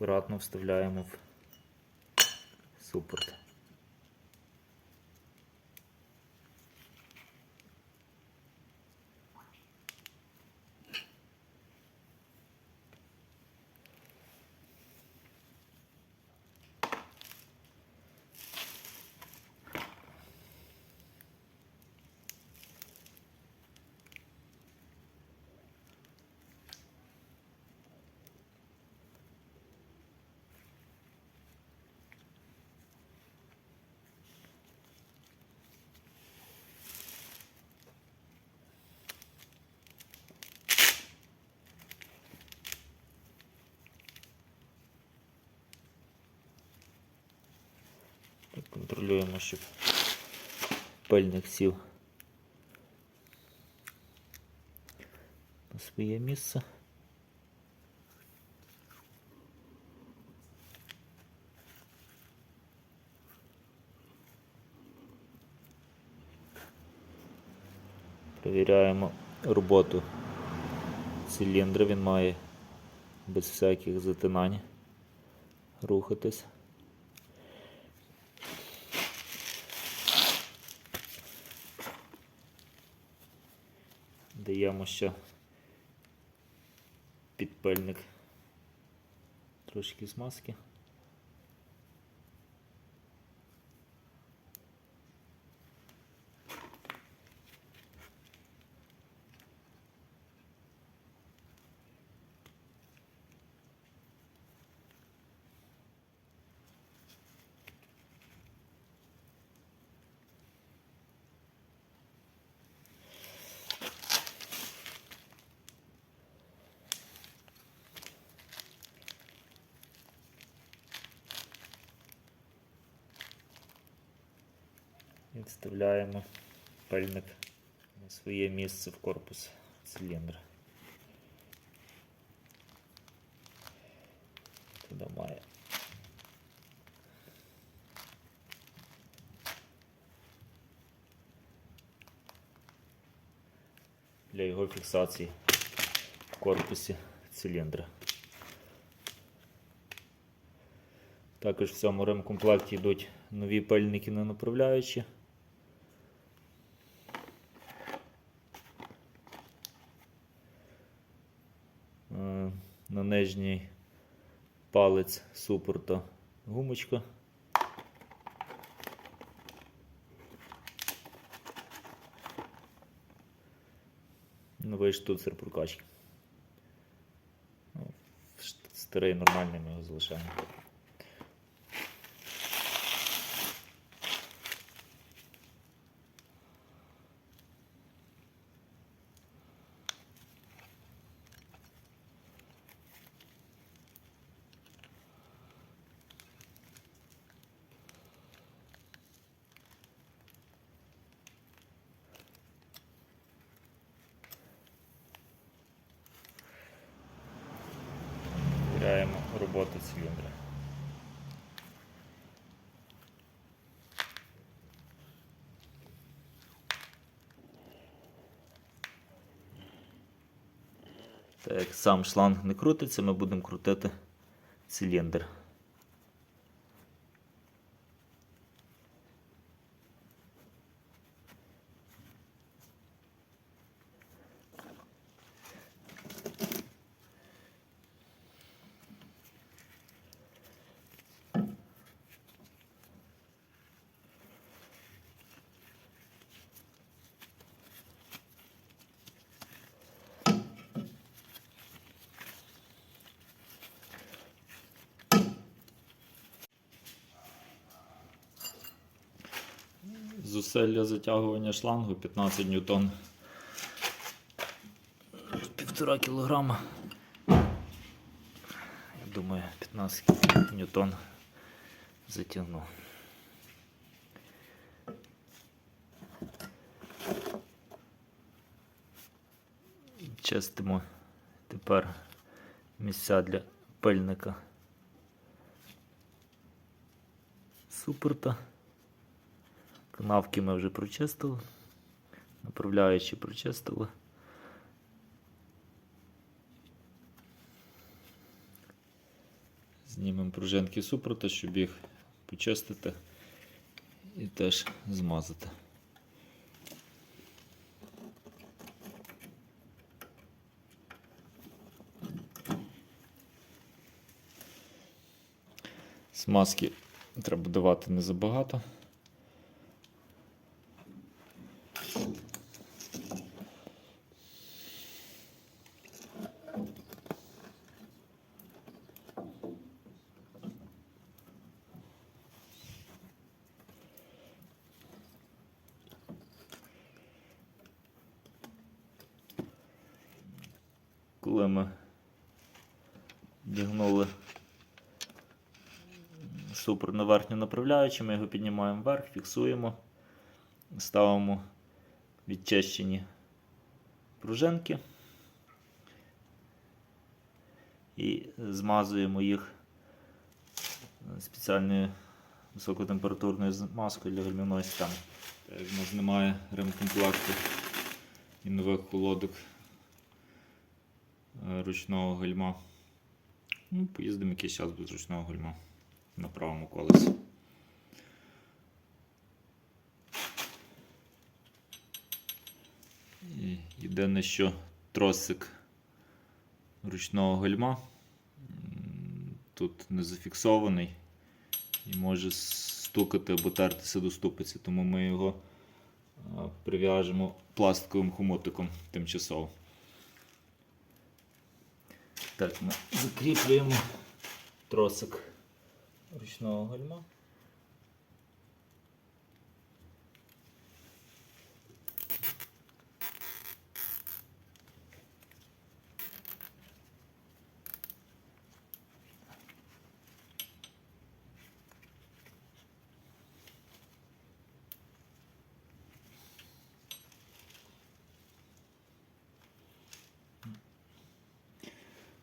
акуратно вставляємо в супорт. Так, Контролюємо, щоб пильник сів на своє місце. Перевіряємо роботу циліндра. Він має без всяких затинань рухатись. Даємо ще підпильник трошки смазки. І вставляємо пильник на своє місце в корпус циліндра. Туди має. Для його фіксації в корпусі циліндра. Також в цьому ремкомплекті йдуть нові пильники на направляючі. На нижній палець супорта гумочка. Новий штуцер прокачки. Ну, Старий нормальний ми його залишаємо. Роботу циліндра. Так сам шланг не крутиться, ми будемо крутити циліндр. Зусилля затягування шлангу 15 ньютон. Півтора кілограма. Я думаю, 15 ньютон затягну. Чистимо тепер місця для пильника супорта. Канавки ми вже прочистили, направляючи прочистили. Знімемо пружинки супроти, щоб їх почистити і теж змазати. Смазки треба давати не забагато. Супер на верхню направляючу, ми його піднімаємо вверх, фіксуємо, ставимо відчищені пружинки і змазуємо їх спеціальною високотемпературною змазкою для гальмівної системи. Так, У нас немає ремкомплекту і нових колодок е, ручного гальма. Ну, поїздимо якийсь час без ручного гальма на правому колесі. Єдине, що тросик ручного гальма тут не зафіксований і може стукати або тертися до ступиці, тому ми його прив'яжемо пластиковим хомутиком тимчасово. Так, ми закріплюємо тросик ручного гальма.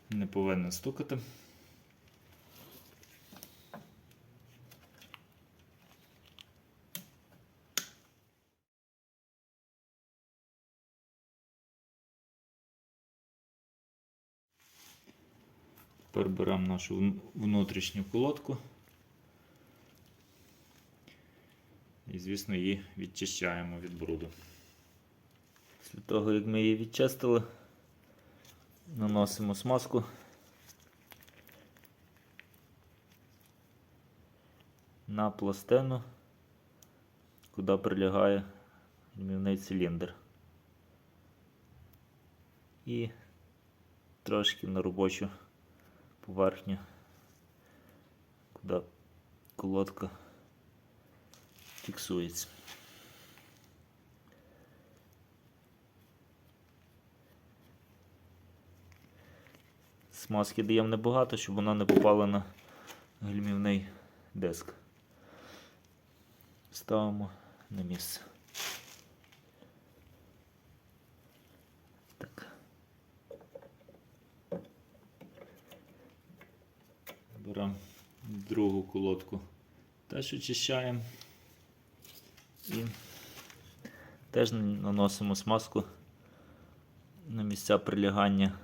Не повинен стукати. Тепер беремо нашу вн- внутрішню колодку. І, звісно, її відчищаємо від бруду. Після того, як ми її відчистили, наносимо смазку. На пластину, куди прилягає гальмівний циліндр. І трошки на робочу поверхню, куди колодка фіксується. Смазки даємо небагато, щоб вона не попала на гальмівний диск. Ставимо на місце. Беремо другу колодку. Теж очищаємо і теж наносимо смазку на місця прилягання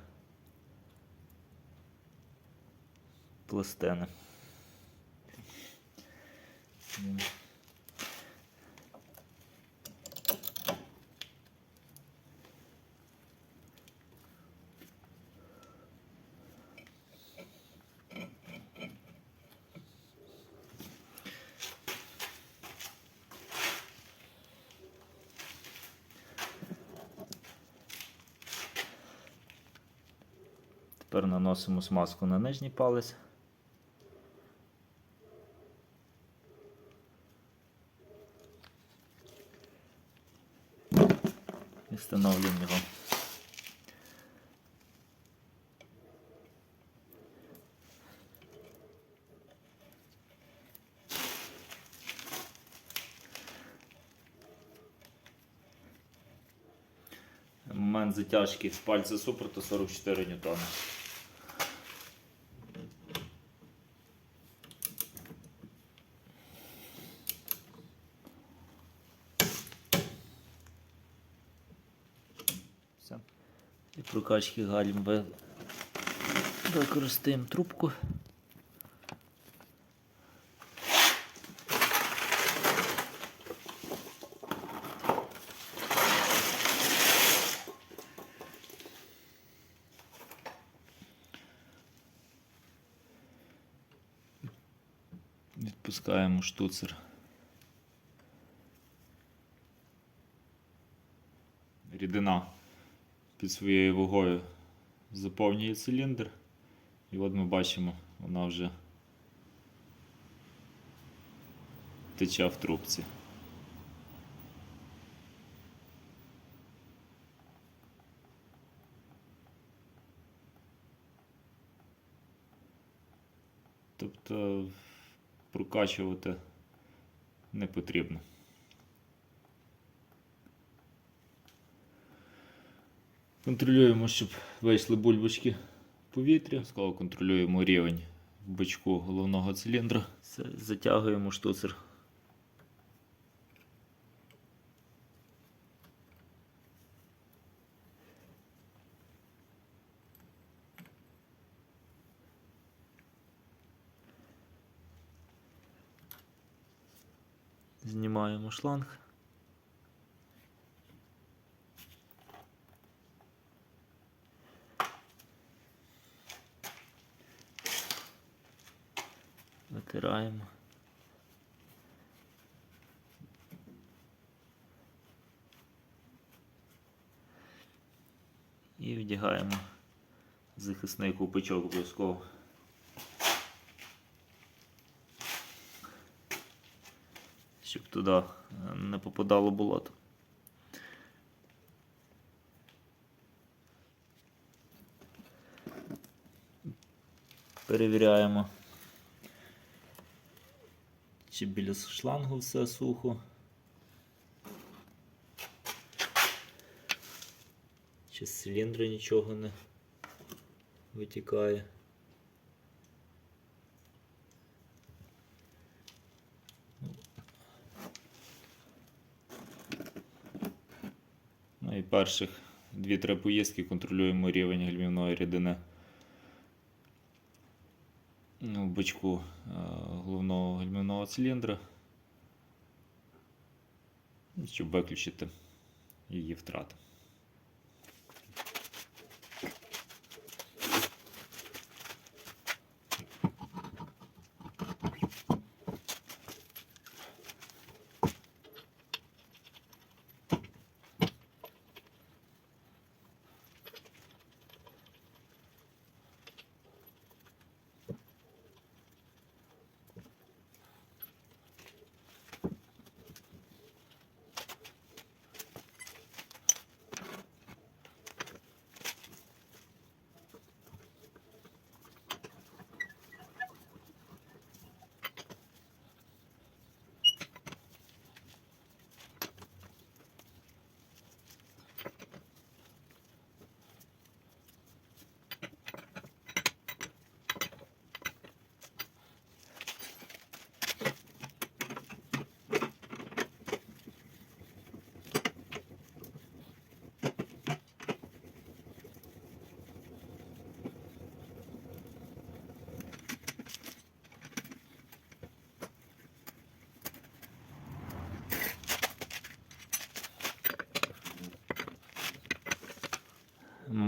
пластини. Тепер наносимо смазку на нижній палець. І встановлюємо його. Момент затяжки пальця супроту 44 ньютона. Від прокачки гальм використаємо трубку. Відпускаємо штуцер. Під своєю вагою заповнює циліндр. І от ми бачимо, вона вже тече в трубці. Тобто прокачувати не потрібно. Контролюємо, щоб вийшли бульбочки в повітря. Скоро контролюємо рівень в бачку головного циліндра. Затягуємо штуцер. Знімаємо шланг. Витираємо. І вдягаємо захисний купичок обов'язково. Щоб туди е, не попадало болото. Перевіряємо. Чи біля шлангу все сухо. Чи з циліндра нічого не витікає. Ну і перших 2-3 поїздки контролюємо рівень гальмівної рідини в бачку е, головного гальмівного циліндра, щоб виключити її втрати.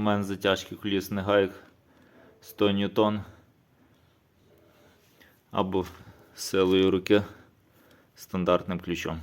Момент затяжки колісних гайк 100 ньютон або силою руки стандартним ключом.